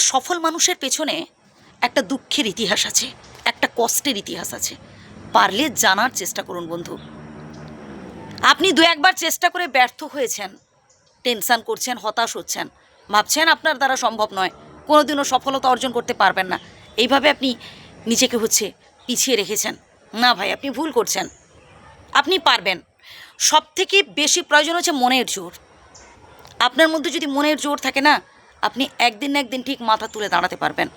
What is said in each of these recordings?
সফল মানুষের পেছনে একটা দুঃখের ইতিহাস আছে, একটা কষ্টের ইতিহাস আছে। পারলে জানার চেষ্টা করুন বন্ধু। আপনি দু একবার চেষ্টা করে ব্যর্থ হয়েছেন, টেনশন করছেন, হতাশ হচ্ছেন। ভাবছেন আপনার দ্বারা সম্ভব নয়, কোনোদিনও সফলতা অর্জন করতে পারবেন না। এইভাবে আপনি নিজেকে হচ্ছে পিছিয়ে রেখেছেন। না ভাই, আপনি ভুল করছেন। আপনি পারবেন। সব থেকে বেশি প্রয়োজন হচ্ছে মনের জোর। আপনার মধ্যে যদি মনের জোর থাকে না আপনি একদিন একদিন ঠিক মাথা তুলে দাঁড়াতে পারবেন।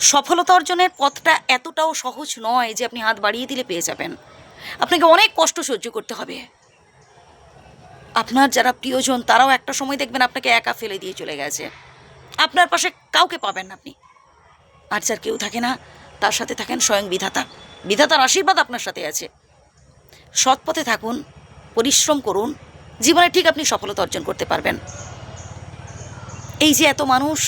সফলতা অর্জনের পথটা এতটাও সহজ নয় যে আপনি হাত বাড়িয়ে দিলে পেয়ে যাবেন। আপনাকে অনেক কষ্ট সহ্য করতে হবে। আপনার যারা প্রিয়জন, তারাও একটা সময় দেখবেন আপনাকে একা ফেলে দিয়ে চলে গেছে। আপনার পাশে কাউকে পাবেন না আপনি। আর যার কেউ থাকে না, তার সাথে থাকেন স্বয়ং বিধাতা। বিধাতার আশীর্বাদ আপনার সাথে আছে। সৎ পথে থাকুন, পরিশ্রম করুন। জীবনে ঠিক আপনি সফলতা অর্জন করতে পারবেন। এই যে এত মানুষ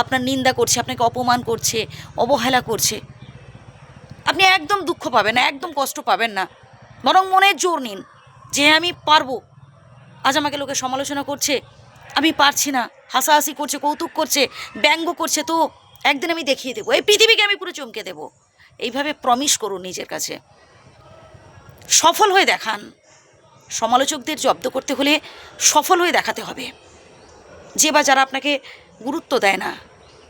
আপনার নিন্দা করছে, আপনাকে অপমান করছে, অবহেলা করছে, আপনি একদম দুঃখ পাবেন না, একদম কষ্ট পাবেন না। বরং মনের জোর নিন যে আমি পারব। আজ আমাকে লোকে সমালোচনা করছে, আমি পারছি না, হাসাহাসি করছে, কৌতুক করছে, ব্যঙ্গ করছে, তো একদিন আমি দেখিয়ে দেবো, এই পৃথিবীকে আমি পুরো চমকে দেবো। এইভাবে প্রমিস করুন নিজের কাছে। সফল হয়ে দেখান। সমালোচকদের জব্দ করতে হলে সফল হয়ে দেখাতে হবে। যে বা যারা আপনাকে গুরুত্ব দেয় না,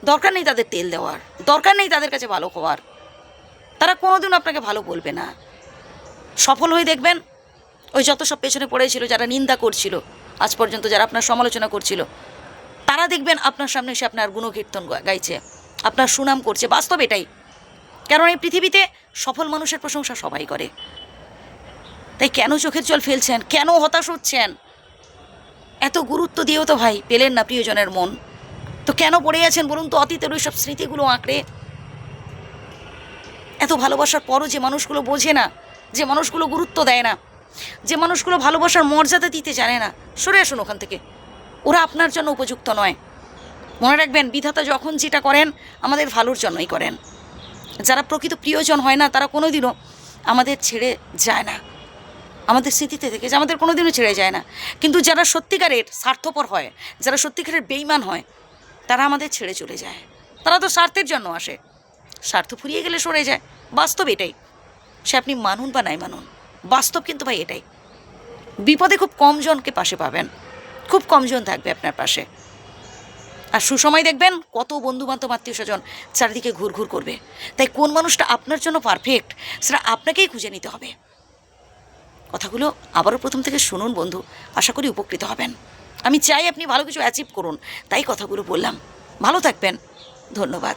দরকার নেই তাদের তেল দেওয়ার, দরকার নেই তাদের কাছে ভালো হওয়ার তারা কোনোদিন আপনাকে ভালো বলবে না। সফল হয়ে দেখবেন, ওই যত সব পেছনে পড়েছিল, যারা নিন্দা করছিল, আজ পর্যন্ত যারা আপনার সমালোচনা করছিল, তারা দেখবেন আপনার সামনে এসে আপনার গুণকীর্তন গাইছে, আপনার সুনাম করছে। বাস্তব এটাই। কারণ এই পৃথিবীতে সফল মানুষের প্রশংসা সবাই করে। তাই কেন চোখের জল ফেলছেন? কেন হতাশ হচ্ছেন? এত গুরুত্ব দিয়েও তো ভাই পেলেন না প্রিয়জনের মন। তো কেন পড়ে আছেন বলুন তো, অতীতের ওই সব স্মৃতিগুলো আঁকড়ে? এত ভালোবাসার পরও যে মানুষগুলো বোঝে না, যে মানুষগুলো গুরুত্ব দেয় না, যে মানুষগুলো ভালোবাসার মর্যাদা দিতে জানে না, সরে আসুন ওখান থেকে। ওরা আপনার জন্য উপযুক্ত নয়। মনে রাখবেন, বিধাতা যখন যেটা করেন, আমাদের ভালোর জন্যই করেন। যারা প্রকৃত প্রিয়জন হয় না, তারা কোনোদিনও আমাদের ছেড়ে যায় না। আমাদের স্মৃতিতে থেকে যে আমাদের কোনোদিনও ছেড়ে যায় না। কিন্তু যারা সত্যিকারের স্বার্থপর হয়, যারা সত্যিকারের বেইমান হয়, তারা আমাদের ছেড়ে চলে যায়। তারা তো স্বার্থের জন্য আসে। স্বার্থ ফুরিয়ে গেলে সরে যায়। বাস্তব এটাই। সে আপনি মানুন বা নাই মানুন, বাস্তব কিন্তু ভাই এটাই। বিপদে খুব কম জনকে পাশে পাবেন। খুব কমজন থাকবে আপনার পাশে। আর সুসময় দেখবেন কত বন্ধু বান্ধব আত্মীয় স্বজন চারিদিকে ঘুরঘুর করবে। তাই কোন মানুষটা আপনার জন্য পারফেক্ট সেটা আপনাকেই খুঁজে নিতে হবে। কথাগুলো আবারও প্রথম থেকে শুনুন, বন্ধু। আশা করি উপকৃত হবেন। আমি চাই আপনি ভালো কিছু অ্যাচিভ করুন। তাই কথাগুলো বললাম। ভালো থাকবেন। ধন্যবাদ।